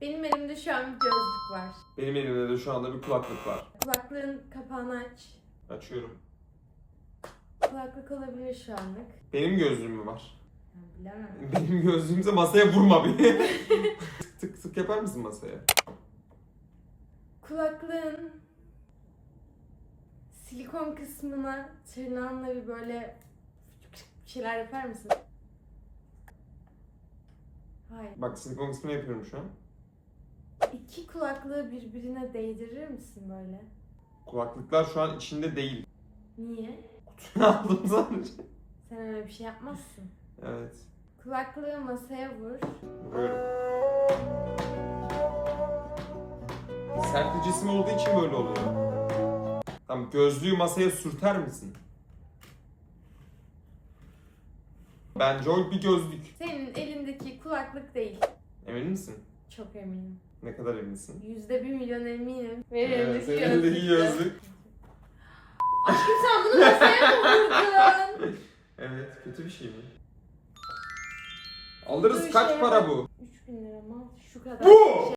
Benim elimde şu an bir gözlük var. Benim elimde de şu anda bir kulaklık var. Kulaklığın kapağını aç. Açıyorum. Kulaklık olabilir şu anlık. Benim gözlüğüm mü var? Bilemem. Benim gözlüğümse masaya vurma bir. tık tık tık yapar mısın masaya? Kulaklığın silikon kısmına tırnağınla bir böyle bir şeyler yapar mısın? Hayır. Bak silikon kısmını yapıyorum şu an. İki kulaklığı birbirine değdirir misin böyle? Kulaklıklar şu an içinde değil. Niye? Aldım sadece. Sen öyle bir şey yapmazsın. Evet. Kulaklığı masaya vur. Vuruyorum. Sert bir cisim olduğu için böyle oluyor. Tamam gözlüğü masaya sürter misin? Bence o bir gözlük. Senin elindeki kulaklık değil. Emin misin? Çok eminim. Ne kadar eminsin? Yüzde bir milyon eminim. Ve Evet, senin elindeki gözlük. gözlük. Aşkım sen bunu masaya vurdun? Evet, kötü bir şey mi? Alırız Kötü kaç şey para bu? 3000 lira mı? Şu kadar. Bu!